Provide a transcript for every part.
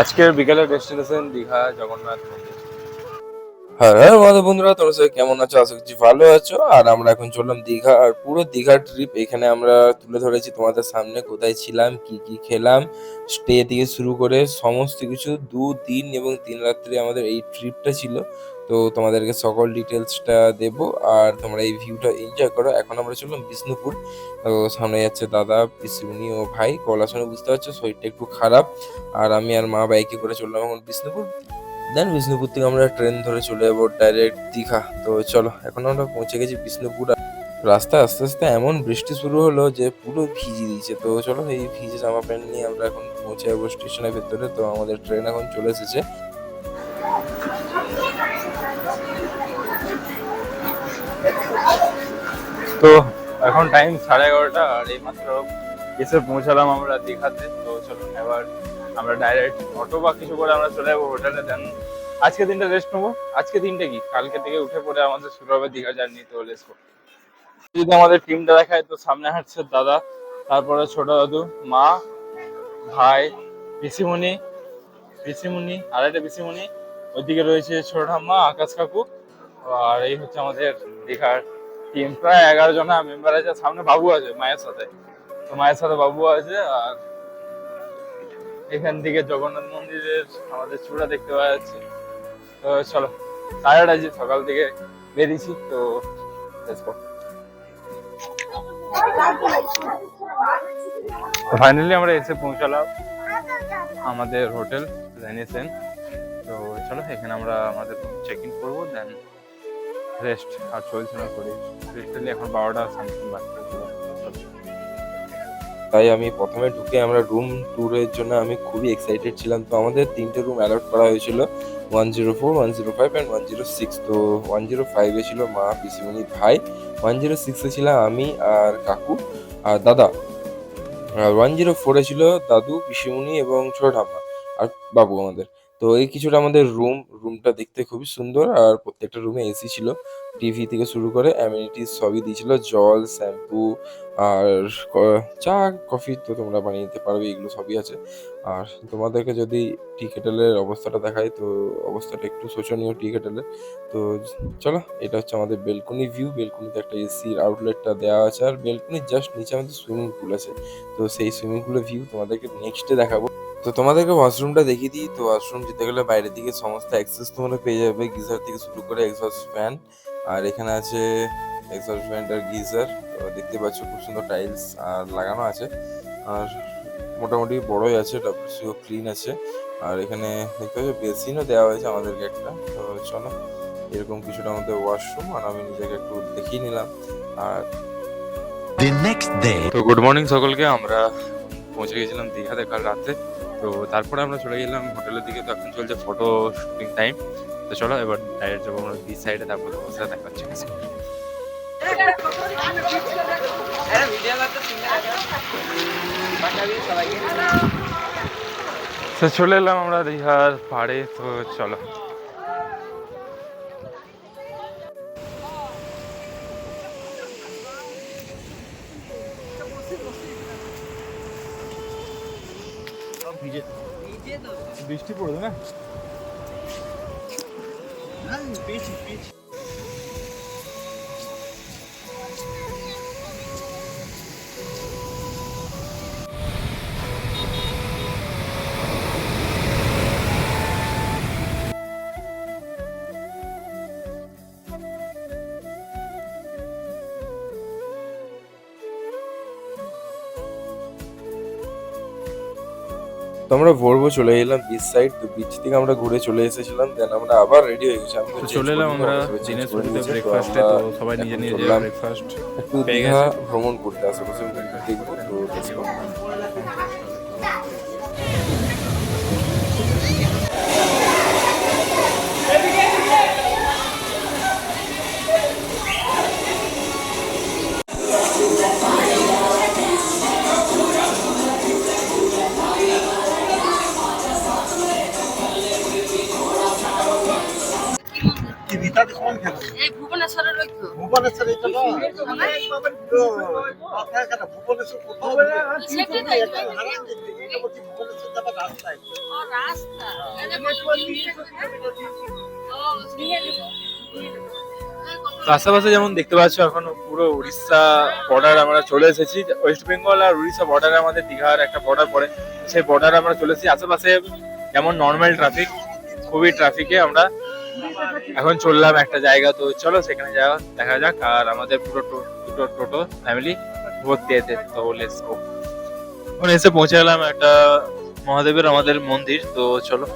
আজকের বিকেলের ডেস্টিনেশন দীঘা জগন্নাথ মন্দির। হ্যাঁ হ্যাঁ আমাদের বন্ধুরা, তোমরা সবাই কেমন আছো? আশা করছি ভালো আছো। আর আমরা এখন চললাম দীঘা, আর পুরো দীঘা ট্রিপ এখানে আমরা তুলে ধরেছি তোমাদের সামনে, কোথায় ছিলাম, কি কি খেলাম স্টে থেকে শুরু করে সমস্ত কিছু। দু দিন এবং তিন রাত্রি আমাদের এই ট্রিপটা ছিল। তো তোমাদেরকে সকল ডিটেলসটা দেব। আর তোমরা এই ভিউটা এনজয় করো। এখন আমরা চললাম বিষ্ণুপুর। তো সামনে যাচ্ছে দাদা, পিসিমণি ও ভাই। গলা শুনে বুঝতে পারছ, শরীরটা একটু খারাপ। আর আমি আর মা বাইকে করে চললাম এখন বিষ্ণুপুর। দেন বিষ্ণুপুর থেকে আমরা ট্রেন ধরে চলে যাব ডাইরেক্ট দীঘা। তো চলো, এখন আমরা পৌঁছে গেছি বিষ্ণুপুর আর রাস্তায় আস্তে আস্তে এমন বৃষ্টি শুরু হলো যে পুরো ভিজে দিয়েছে। তো চলো, এই ভিজে জামা প্যান্ট নিয়ে আমরা এখন পৌঁছে যাব স্টেশনের ভেতরে। তো আমাদের ট্রেন এখন চলে এসেছে। তো এখন টাইম সাড়ে এগারোটা আর এইমাত্র এসে পৌঁছালাম আমরা দীঘাতে। তো চলো, এবার আমরা ডাইরেক্ট অটো বা কিছু করে আমরা চলে যাব হোটেলে দেন আজকে দিনটা রেস্ট নেব। আজকে দিনটা কি? কালকে থেকে উঠে পড়ে আমাদের শুরু হবে দীঘা জার্নি তো লেটস গো যদি আমাদের টিমটা দেখায়, তো সামনে হাঁটছে দাদা, তারপরে ছোট দাদু, মা, ভাই, পিসিমণি পিসিমণি আর একটা পিসিমণি, ওইদিকে রয়েছে ছোট ঠাম্মা, আকাশ কাকু, আর এই হচ্ছে আমাদের দীঘার টিম প্রায় এগারো জনা মেম্বার আছে সামনে বাবু আছে, মায়ের সাথে। তো মায়ের সাথে বাবু আছে, আর এখান থেকে জগন্নাথ মন্দিরের আমাদের চূড়া দেখতে পাওয়া যাচ্ছে। তো চলো টায়ার্ড আছি, সকাল থেকে বেরিয়েছি, তো ফাইনালি আমরা এসে পৌঁছালাম আমাদের হোটেল রেনিসেন তো চলো, এখানে আমরা আমাদের চেক ইন করব দেন রেস্ট আর চলছে না করি। লিটারালি এখন বারোটা সামথিং চলো। তাই আমি প্রথমে ঢুকে আমরা রুম ট্যুরের জন্য আমি খুবই এক্সাইটেড ছিলাম। তো আমাদের তিনটে রুম অ্যালট করা হয়েছিল one zero four one zero five and one zero six তো ওয়ান জিরো ফাইভে ছিল মা, পিসিমণি, ভাই। ওয়ান জিরো সিক্সে ছিলাম আমি আর কাকু আর দাদা। আর ওয়ান জিরো ফোরে ছিল দাদু, পিসিমণি এবং ছোট ঠাম্মা আর বাবু আমাদের। তো এই কিছুটা আমাদের রুম রুমটা দেখতে খুবই সুন্দর আর প্রত্যেকটা রুমে এসি ছিল টিভি থেকে শুরু করে অ্যামিনিটিস সবই দিয়েছিল, জল শ্যাম্পু আর চা কফি তো তোমরা বানিয়ে নিতে পারবে, এগুলো সবই আছে। আর তোমাদেরকে যদি টি কেটেলের অবস্থাটা দেখাই, তো অবস্থাটা একটু শোচনীয় টি কেটেলের তো চলো, এটা হচ্ছে আমাদের বেলকনি ভিউ বেলকনিতে একটা এসির আউটলেটটা দেওয়া আছে, আর বেলকনির জাস্ট নিচে আমাদের সুইমিং পুল আছে। তো সেই সুইমিং পুলের ভিউ তোমাদেরকে নেক্সটে দেখাবো। তো তোমাদেরকে ওয়াশরুমটা দেখিয়ে দিই। তো ওয়াশরুম যেতে গেলে বাইরের দিকে সমস্ত অ্যাক্সেস তোমরা পেয়ে যাবে গিজার থেকে শুরু করে এক্সস্ট ফ্যান আর এখানে আছে এক্সস্ট ফ্যান আর গিজার। তো দেখতে পাচ্ছ খুব সুন্দর টাইলস আর লাগানো আছে। আর মোটামুটি বড়ই আছে ডাব্লিউসিও ক্লিন আছে। আর এখানে দেখতে পাচ্ছ বেসিনও দেওয়া হয়েছে আমাদেরকে একটা। তো চলো এরকম কিছুটা আমাদের ওয়াশরুম আর আমি নিজেকে একটু দেখিয়ে নিলাম। আর. তো গুড মর্নিং সকলকে আমরা পৌঁছে গেছিলাম দীঘাতে কাল রাতে। তো তারপরে আমরা চলে গেলাম হোটেলের দিকে তো এখন চলছে ফটো শুটিং টাইম তো চলো এবার ডাইরেক্ট যাব আমরা বিচ সাইডে তারপর তোমার সাথে দেখা হচ্ছে তো চলে এলাম আমরা দীঘার পাড়ে তো চলো। বৃষ্টি পড়বে না তো আমরা ভোরবো চলে এলাম বিচ সাইড তো বিচ থেকে আমরা ঘুরে চলে এসেছিলাম দেন আমরা আবার রেডি হয়ে গেছি। আমি তো তো change চলে এলাম আমরা দিনের শুরুতে ব্রেকফাস্টে তো সবাই নিজে নিজে ব্রেকফাস্ট একটু পেয়ে ভ্রমণ করতে আশেপাশে দেখব তো এই ভুবনেশ্বরের ভুবনেশ্বর কোথাও ও রাস্তা। আশেপাশে যেমন দেখতে পাচ্ছ এখন পুরো উড়িষ্যা বর্ডার আমরা চলে এসেছি। ওয়েস্ট বেঙ্গল আর উড়িষ্যা বর্ডারে আমাদের দীঘার একটা বর্ডার পড়ে। সেই বর্ডারে আমরা চলে এসেছি। আশেপাশে যেমন নর্মাল ট্রাফিক খুবই ট্রাফিকে আমরা এখন চললাম একটা জায়গা, তো চলো সেখানে যাওয়া, দেখা যাক। আর আমাদের পুরো দুটো টোটো ফ্যামিলি ভর্তি এতে তো লেটস গো এখন এসে পৌঁছে গেলাম একটা মহাদেবের আমাদের মন্দির, তো চলো।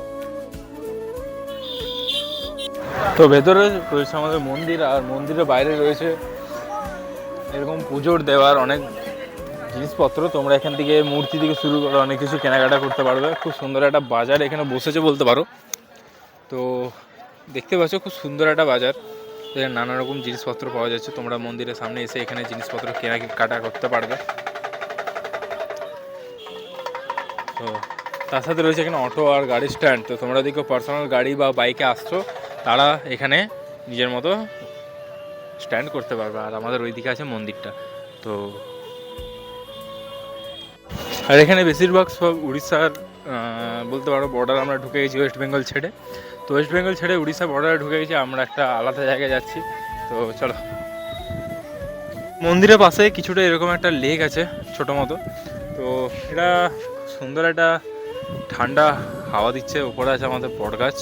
তো ভেতরে রয়েছে আমাদের মন্দির, আর মন্দিরের বাইরে রয়েছে এরকম পুজোর দেওয়ার অনেক জিনিসপত্র। তোমরা এখান থেকে মূর্তি থেকে শুরু করে অনেক কিছু কেনাকাটা করতে পারবে। খুব সুন্দর একটা বাজার এখানে বসেছে বলতে পারো। তো দেখতে পাচ্ছ খুব সুন্দর একটা বাজার। এখানে নানা রকম জিনিসপত্র পাওয়া যাচ্ছে। তোমরা মন্দিরের সামনে এসে এখানে জিনিসপত্র কেনাকাটা করতে পারবে। তো তার সাথে রয়েছে এখানে অটো আর গাড়ি স্ট্যান্ড। তো তোমরা কেউ পার্সোনাল গাড়ি বা বাইকে আসছো, তারা এখানে নিজের মতো স্ট্যান্ড করতে পারবে। আর আমাদের ওইদিকে আছে মন্দিরটা। তো আর এখানে বেশিরভাগ সব উড়িষ্যার বলতে পারো বর্ডার আমরা ঢুকে গেছি ওয়েস্ট বেঙ্গল ছেড়ে তো ওয়েস্ট বেঙ্গল ছেড়ে উড়িষ্যা বর্ডারে ঢুকে গেছি, আমরা একটা আলাদা জায়গায় যাচ্ছি। তো চলো। মন্দিরের পাশে কিছুটা এরকম একটা লেক আছে, ছোটো মতো। তো এটা সুন্দর একটা ঠান্ডা হাওয়া দিচ্ছে, উপরে আছে আমাদের বট গাছ,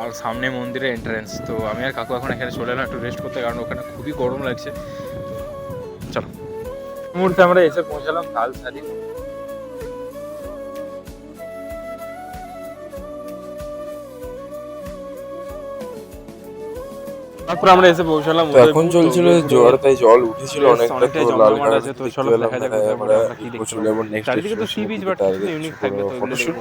আর সামনে মন্দিরের এন্ট্রান্স তো আমি আর কাকু এখন এখানে চলে এলাম একটু রেস্ট করতে, কারণ ওখানে খুবই গরম লাগছে। চলো। মুহূর্তে আমরা এসে পৌঁছালাম তালসারি। তারপর আমরা এসে পৌঁছালাম এখন চলছিল জোয়ার তাই জল উঠেছিল অনেকটা অনেকটাই তো লাল কালার আছে, তো চলো দেখা যাক আমরা আমরা কি দেখতে চলে নেক্সট চারিদিকে তো সি বিচ বাট ইউনিক থাকবে তো ফটোশুট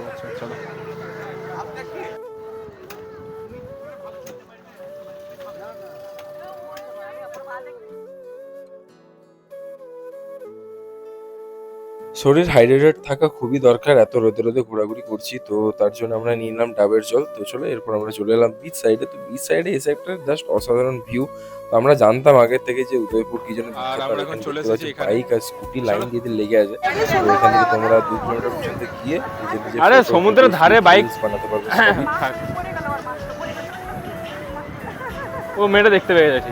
শরীর হাইড্রেটেড থাকা খুবই দরকার। এত রোদে রোদে ঘোরাঘুরি করছি তো তার জন্য আমরা নিয়ে নিলাম ডাবের জল। তো চলো এরপর আমরা চলে এলাম বিচ সাইডে তো বিচ সাইডে এসে একটা জাস্ট অসাধারণ ভিউ তো আমরা জানতাম আগের থেকে যে উদয়পুর কি জন্য আর আমরা এখন চলে এসেছি বাইক আর স্কুটি লাইন দিয়ে লেগে আছে তো এখান থেকে তোমরা দু কিলোমিটার পর্যন্ত গিয়ে আরে সমুদ্রের ধারে বাইক- বানাতে পারবে। হ্যাঁ, ও মেয়েটা দেখতে পেয়ে গেছে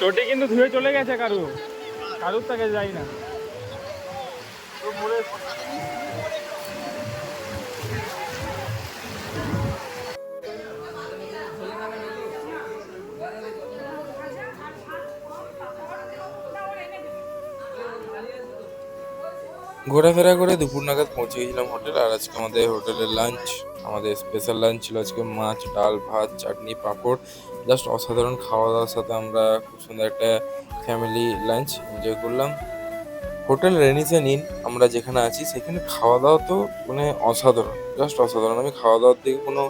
চটি কিন্তু ধুয়ে চলে গেছে কারু। কারুর তাকে যাই না। ঘোরাফেরা করে দুপুর নাগাদ পৌঁছে গেছিলাম হোটেল, আর আজকে আমাদের হোটেলের লাঞ্চ আমাদের স্পেশাল লাঞ্চ ছিল আজকে মাছ, ডাল, ভাত, চাটনি, পাঁপড়। জাস্ট অসাধারণ খাওয়া দাওয়ার সাথে আমরা খুব সুন্দর একটা ফ্যামিলি লাঞ্চ এনজয় করলাম। হোটেল রেনিসেন ইন আমরা যেখানে আছি সেখানে খাওয়া দাওয়া তো মানে অসাধারণ জাস্ট অসাধারণ। আমি খাওয়া দাওয়ার দিকে কোনো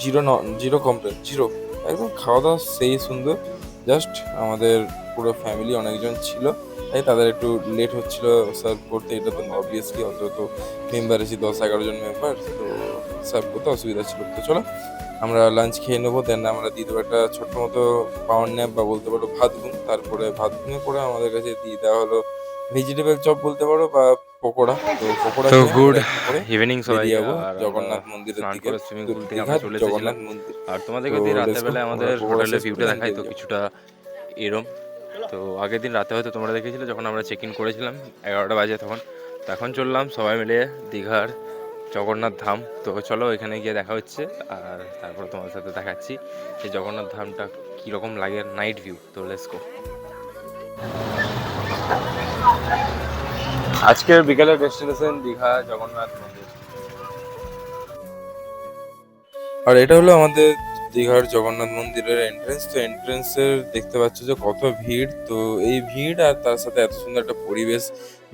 জিরো ন জিরো কমপ্লেন জিরো একদম খাওয়া দাওয়া সেই সুন্দর জাস্ট আমাদের পুরো ফ্যামিলি অনেকজন ছিল। তাই তাদের একটু লেট হচ্ছিল সার্ভ করতে, এটা তো অবভিয়াসলি অত তো মেম্বার আছি দশ এগারো জন মেম্বার তো সার্ভ করতে অসুবিধা ছিল। তো চলো আমরা লাঞ্চ খেয়ে নেব দেন আমরা দিয়ে দেবো একটা ছোট্ট মতো পাওয়ার ন্যাপ বা বলতে পারো ভাত ঘুম তারপরে ভাত ঘুমে পরে আমাদের কাছে দিয়ে দেওয়া হলো ভেজিটেবল চপ বলতে পারো বা পকোড়া। তো পকোড়া তো পরে ইভিনিং সবাই যাব জগন্নাথ মন্দিরের দিকে। সুইমিং পুল থেকে আমরা চলে জগন্নাথ মন্দির। আর তোমাদেরকে তো দিন let's রাতের go, আমাদের হোটেলের ভিউটা দেখাই তো কিছুটা এরম। তো আগের দিন রাতে হয়তো তোমরা দেখেছিলে যখন আমরা চেক ইন করেছিলাম এগারোটা বাজে তখন। তখন চললাম সবাই মিলে দীঘার জগন্নাথ ধাম। তো চলো এখানে গিয়ে দেখা হচ্ছে, আর তারপর তোমাদের সাথে দেখাচ্ছি এই জগন্নাথ ধামটা কীরকম লাগে নাইট ভিউ তো লেটস গো আজকের বিকালের ডেস্টিনেশন দীঘা, জগন্নাথ মন্দির। আর এটা হলো আমাদের দীঘার জগন্নাথ মন্দিরের এন্ট্রেন্স তো এন্ট্রেন্সের দেখতে পাচ্ছ যে কত ভিড়। তো এই ভিড় আর তার সাথে এত সুন্দর একটা পরিবেশ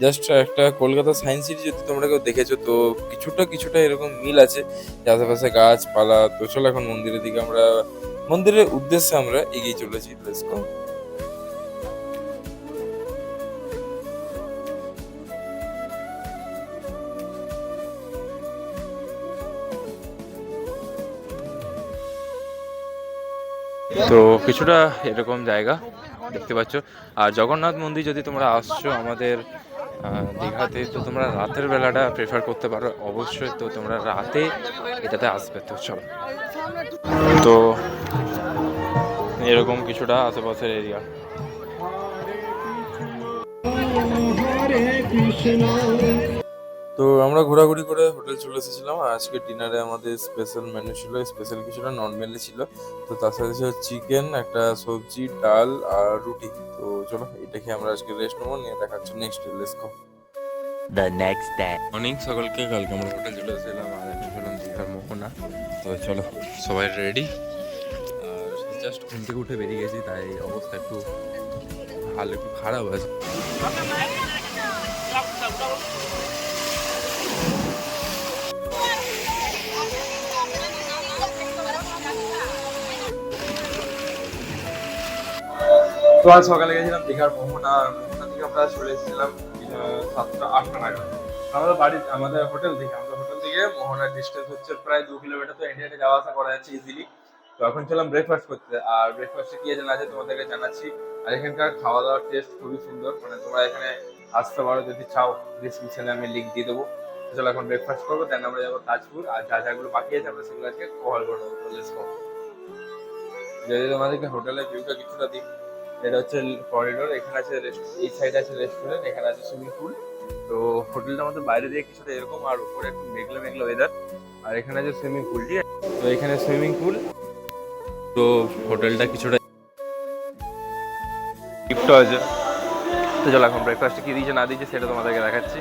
জাস্ট একটা কলকাতা সায়েন্স সিটি যদি তোমরা কেউ দেখেছ, তো কিছুটা কিছুটা এরকম মিল আছে। আশেপাশে গাছপালা, তো চলো এখন মন্দিরের দিকে আমরা, মন্দিরের উদ্দেশ্যে আমরা এগিয়ে চলেছি। তো কিছুটা এরকম জায়গা দেখতে পাচ্ছ। আর জগন্নাথ মন্দির যদি তোমরা আসছো, আমাদের দীঘাতে তো তোমরা রাতের বেলাটা প্রেফার করতে পারো। অবশ্যই তো তোমরা রাতে এটাতে আসবে তো, চলো। তো এরকম কিছুটা আশেপাশের এরিয়া তো আমরা ঘোরাঘুরি করে হোটেল চলে এসেছিলাম। আর আজকে ডিনারে আমাদের স্পেশাল মেনু ছিল স্পেশাল কিছু কিছুটা নর্মালি ছিল। তো তার সাথে ছিল চিকেন একটা সবজি ডাল আর রুটি। তো চলো এটা খেয়ে আমরা আজকে রেস্ট নেব নিয়ে দেখাচ্ছি next let's go the next day. Morning সকালকে কালকে আমরা হোটেল চলে এসেছিলাম আর এখন ছিলাম দীঘার মোহনা। তো চলো সবাই রেডি আর জাস্ট ঘুম থেকে উঠে বেরিয়ে গেছি তাই অবস্থা একটু হাল একটু খারাপ আছে। তো আজ সকালে গেছিলাম, দীঘার মোহনা মোহনা থেকে আমরা চলে এসেছিলাম সাতটা, আটটা নাগাদ আমাদের বাড়ি, আমাদের হোটেল থেকে আমাদের হোটেল থেকে মোহনার ডিস্টেন্স হচ্ছে প্রায় দু কিলোমিটার তো হেঁটে যাওয়া আসা করা যাচ্ছে ইজিলি তো এখন ছিলাম ব্রেকফাস্ট করতে, আর ব্রেকফাস্টে কি আছে না আছে তোমাদেরকে জানাচ্ছি। আর এখানকার খাওয়া দাওয়ার টেস্ট খুবই সুন্দর মানে তোমরা এখানে আসতে পারো, যদি চাও ডিসক্রিপশনে আমি লিঙ্ক দিয়ে দেবো। চলো এখন ব্রেকফাস্ট করব দেন আমরা যাব তাজপুর, আর যা যাগুলো বাকি আছে, আমরা সেগুলো আজকে কভার করে গো যদি তোমাদেরকে হোটেলের ভিউটা কিছুটা দিই এটা হচ্ছে করিডোর এখানে আছে এই সাইডে আছে রেস্টুরেন্ট এখানে আছে সুইমিং পুল তো হোটেলটা আমাদের বাইরে দিয়ে কিছুটা এরকম, আর উপরে একটু মেঘলা মেঘলা ওয়েদার আর এখানে আছে সুইমিং পুল ঠিক আছে? তো এখানে সুইমিং পুল তো হোটেলটা কিছুটা গিফটও আছে। তো চলো, এখন ব্রেকফাস্টে কি দিয়েছে, না দিয়েছে, সেটা তোমাদেরকে দেখাচ্ছি।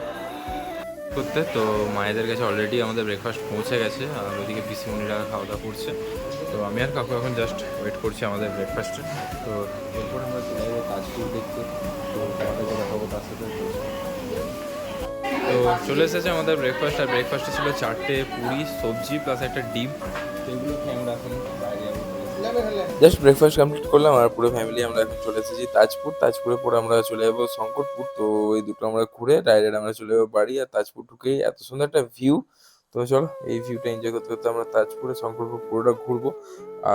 করতে, তো মায়েদের কাছে অলরেডি আমাদের ব্রেকফাস্ট পৌঁছে গেছে, আর ওইদিকে পিসিমণিরা খাওয়া দাওয়া করছে। তো আমি আর কাকু এখন জাস্ট ওয়েট করছি আমাদের ব্রেকফাস্টে তো এরপর আমরা চলে যাব তাজপুর দেখতে। তো দেখাবো তার সাথে তো চলে এসেছে আমাদের ব্রেকফাস্ট আর ব্রেকফাস্টে ছিল চারটে পুরি, সবজি প্লাস একটা ডিম। তো এগুলো খেয়ে আমরা এখন জাস্ট ব্রেকফাস্ট কমপ্লিট করলাম, আর পুরো ফ্যামিলি আমরা এখন চলে এসেছি তাজপুর। তাজপুরে পরে আমরা চলে যাব শঙ্করপুর। তো এই দুটো আমরা ঘুরে ডাইরেক্ট আমরা চলে যাব বাড়ি, আর তাজপুর ঢুকেই এত সুন্দর একটা ভিউ তো চলো, এই ভিউটা এনজয় করতে করতে আমরা তাজপুরে, শঙ্করপুর পুরোটা ঘুরবো।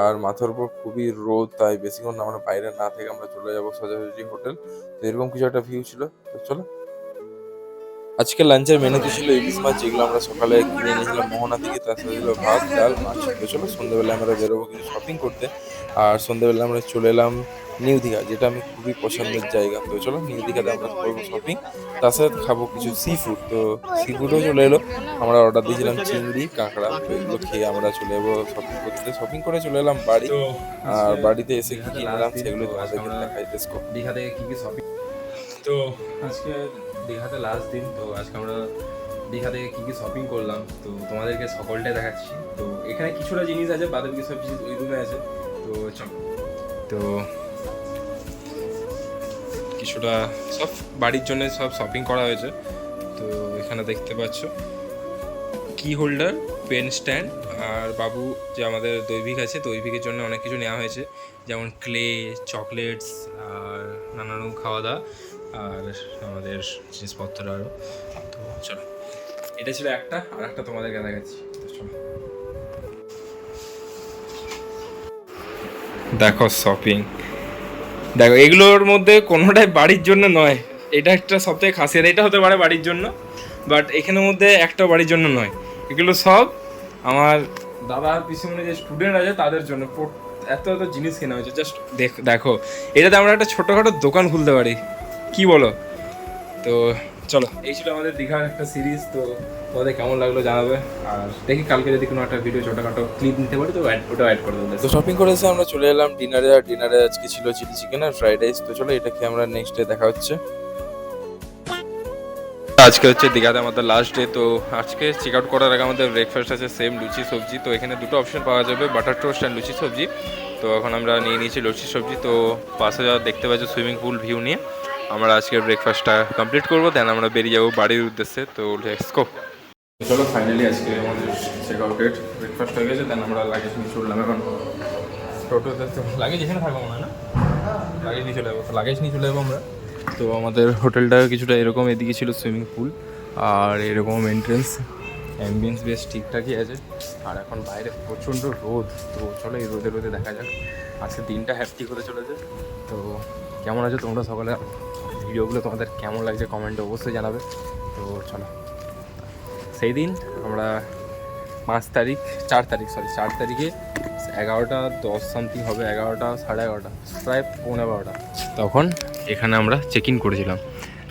আর মাথার উপর খুবই রোদ, তাই বেশিক্ষণ আমরা বাইরে না থেকে আমরা চলে যাব সোজাসুজি হোটেল তো এরকম কিছু একটা ভিউ ছিল। তো চলো আজকে লাঞ্চের মেনুতে ছিল ইলিশ মাছ যেগুলো আমরা সকালে কিনে নিয়েছিলাম মোহনা থেকে তার সাথে ছিল ভাত ডাল মাছ। তো চলো সন্ধ্যেবেলা আমরা বেরোবো কিছু শপিং করতে। আর সন্ধ্যেবেলা আমরা চলে এলাম নিউ দীঘা যেটা আমি খুবই পছন্দের জায়গা। তো চলো নিউ দীঘাতে আমরা করব শপিং তার সাথে খাব কিছু সি ফুড তো সি ফুডও চলে এলো। আমরা অর্ডার দিয়েছিলাম চিংড়ি কাঁকড়া তো এগুলো খেয়ে আমরা চলে যাব শপিং করতে। শপিং করে চলে এলাম বাড়ি। আর বাড়িতে এসে কি কি নিলাম সেগুলো তোমাদেরকে দেখাই। দেসকো দীঘা থেকে কি কি শপিং তো আজকে দীঘাতে লাস্ট দিন, তো আজকে আমরা দীঘা থেকে কী কী শপিং করলাম, তো তোমাদেরকে সকলটাই দেখাচ্ছি। তো এখানে কিছুটা জিনিস আছে বাদের কিছু সব জিনিস ওই রুমে আছে। তো চল। তো কিছুটা সব বাড়ির জন্য সব শপিং করা হয়েছে। তো এখানে দেখতে পাচ্ছ কি হোল্ডার পেন স্ট্যান্ড আর বাবু যে আমাদের দৈবিক আছে দৈবিকের জন্য অনেক কিছু নেওয়া হয়েছে। যেমন ক্লে চকলেটস আর নানান খাওয়া দাওয়া আর আমাদের জিনিসপত্র আরও তো চলো, এটা ছিল একটা, আর একটা তোমাদেরকে দেখাচ্ছি। তো চলো। দেখো শপিং দেখো, এগুলোর মধ্যে কোনোটাই বাড়ির জন্য নয়। এটা একটা সব থেকে খাসিয়াত, এটা হতে পারে বাড়ির জন্য বাট এখানের মধ্যে একটাও বাড়ির জন্য নয়। এগুলো সব আমার দাদা আর পিছনে যে স্টুডেন্ট আছে, তাদের জন্য এত এত জিনিস কেনা হয়েছে। জাস্ট দেখো, এটাতে আমরা একটা ছোটোখাটো দোকান খুলতে পারি। কি বলো? তো চলো। এই ছিল আমাদের দীঘার একটা সিরিজ তো তোমাদের কেমন লাগল জানাবে? আর দেখি কালকে যদি কোনো একটা ভিডিও ছোটোখাটো ক্লিপ নিতে পারি তো ওটাও অ্যাড করে দেবো। তো শপিং করে এসে আমরা চলে এলাম ডিনারে আর ডিনারে আজকে ছিল চিলি চিকেন আর ফ্রাইড রাইস তো চলো এটা খেয়ে আমরা নেক্সট ডে দেখা হচ্ছে। আজকে হচ্ছে দীঘাতে আমাদের লাস্ট ডে তো আজকে চেক আউট করার আগে আমাদের ব্রেকফাস্ট আছে সেম লুচি সবজি। তো এখানে দুটো অপশন পাওয়া যাবে বাটার টোস্ট অ্যান্ড লুচি সবজি। তো এখন আমরা নিয়ে নিয়েছি লুচি সবজি তো পাশে যাওয়া দেখতে পাচ্ছি সুইমিং পুল ভিউ নিয়ে। আমরা আজকের ব্রেকফাস্টটা কমপ্লিট করব দেন আমরা বেরিয়ে যাব বাড়ির উদ্দেশ্যে। তো লেটস গো চলো ফাইনালি আজকে আমাদের চেক আউট ডেট ব্রেকফাস্ট হয়ে গেছে দেন আমরা লাগেজ নিয়ে চললাম এখন। টোটোতে তো লাগেজ এখানে থাকব মনে হয় না? লাগেজ নিয়ে চলে যাব লাগেজ নিয়ে চলে যাব আমরা। তো আমাদের হোটেলটা কিছুটা এরকম এদিকে ছিল সুইমিং পুল আর এরকম এন্ট্রেন্স অ্যাম্বিয়েন্স বেশ ঠিকঠাকই আছে। আর এখন বাইরে প্রচণ্ড রোদ তো চলো এই রোদে রোদে দেখা যাক। আজকে দিনটা হ্যাপটিক হতে চলেছে। তো কেমন আছো তোমরা সকালে? ভিডিওগুলো তোমাদের কেমন লাগছে কমেন্টে অবশ্যই জানাবে। তো চলো। সেই দিন আমরা পাঁচ তারিখ চার তারিখ সরি চার তারিখে এগারোটা দশ সামথিং হবে এগারোটা সাড়ে এগারোটা প্রায় পৌনে বারোটা। তখন এখানে আমরা চেক ইন করেছিলাম।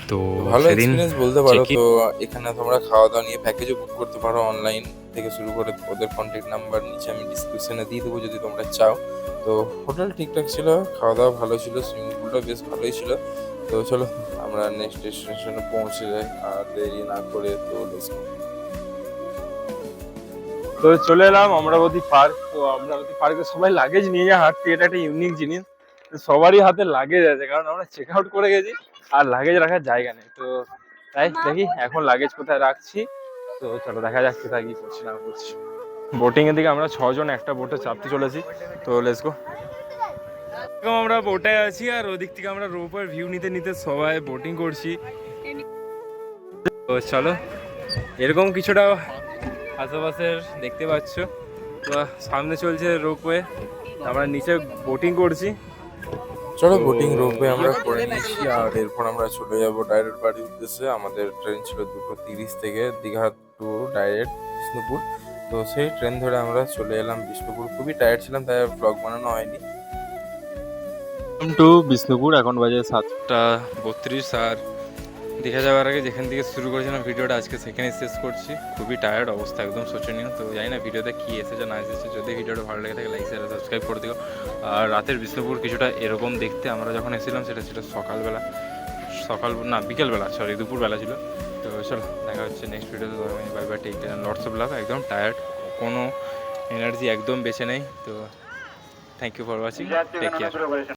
তো ভালো এক্সপিরিয়েন্স বলতে পারো তো এখানে তোমরা খাওয়া দাওয়া নিয়ে প্যাকেজও বুক করতে পারো অনলাইন থেকে শুরু করে ওদের কন্ট্যাক্ট নাম্বার নিচে আমি ডিসক্রিপশনে দিয়ে দেবো যদি তোমরা চাও। তো হোটেল ঠিকঠাক ছিল খাওয়া দাওয়া ভালো ছিল সুইমিং পুলটা বেশ ভালোই ছিল। তো চলো আমরা নেক্সট ডেস্টিনেশনে পৌঁছে যাই আর দেরি না করে তো তো চলে এলাম অমরাবতী পার্ক তো অমরাবতী পার্কে সবাই লাগেজ নিয়ে যায় হাঁটতে এটা একটা ইউনিক জিনিস। তো সবারই হাতে লাগেজ আছে কারণ আমরা চেক আউট করে গেছি আর লাগেজ রাখার জায়গা নেই। তো তাই দেখি এখন লাগেজ কোথায় রাখছি। তো চলো দেখা যাক কোথায় কি করছি না করছি। বোটিং এর দিকে আমরা ছজন একটা বোটে চাপতে চলেছি। তো লেটস গো এরকম আমরা বোটে আছি আর ওদিক থেকে আমরা রোপের ভিউ নিতে নিতে সবাই বোটিং করছি। তো চলো এরকম কিছুটা আশেপাশের দেখতে পাচ্ছ। সামনে চলছে রোপওয়ে আমরা নিচে বোটিং করছি। চলো বোটিং রোপওয়ে আমরা করে নিচ্ছি আর এরপর আমরা চলে যাব ডাইরেক্ট বাড়ির উদ্দেশ্যে। আমাদের ট্রেন ছিল দুটো তিরিশ থেকে দীঘা টু ডাইরেক্ট বিষ্ণুপুর। তো সেই ট্রেন ধরে আমরা চলে এলাম বিষ্ণুপুর। খুবই টায়ার্ড ছিলাম তাই ব্লগ বানানো হয়নি। টু বিষ্ণুপুর এখন বাজে সাতটা বত্রিশ, আর দীঘা যাওয়ার আগে যেখান থেকে শুরু করেছিলাম ভিডিওটা, আজকে সেখানে শেষ করছি। খুবই টায়ার্ড অবস্থা, একদম শোচনীয়। তো জানি না ভিডিওতে কী এসেছে, না এসেছে। যদি ভিডিওটা ভালো লেগে থাকে লাইক শেয়ার সাবস্ক্রাইব করে দিও। আর রাতের বিষ্ণুপুর কিছুটা এরকম দেখতে, আমরা যখন এসেছিলাম, সেটা ছিল সকালবেলা। সকাল, না, বিকেলবেলা সরি দুপুরবেলা ছিল। তো চলো, দেখা হচ্ছে নেক্সট ভিডিওতে bye bye take lords of love একদম টায়ার্ড কোনো এনার্জি একদম বেঁচে নেই। তো thank you for watching take care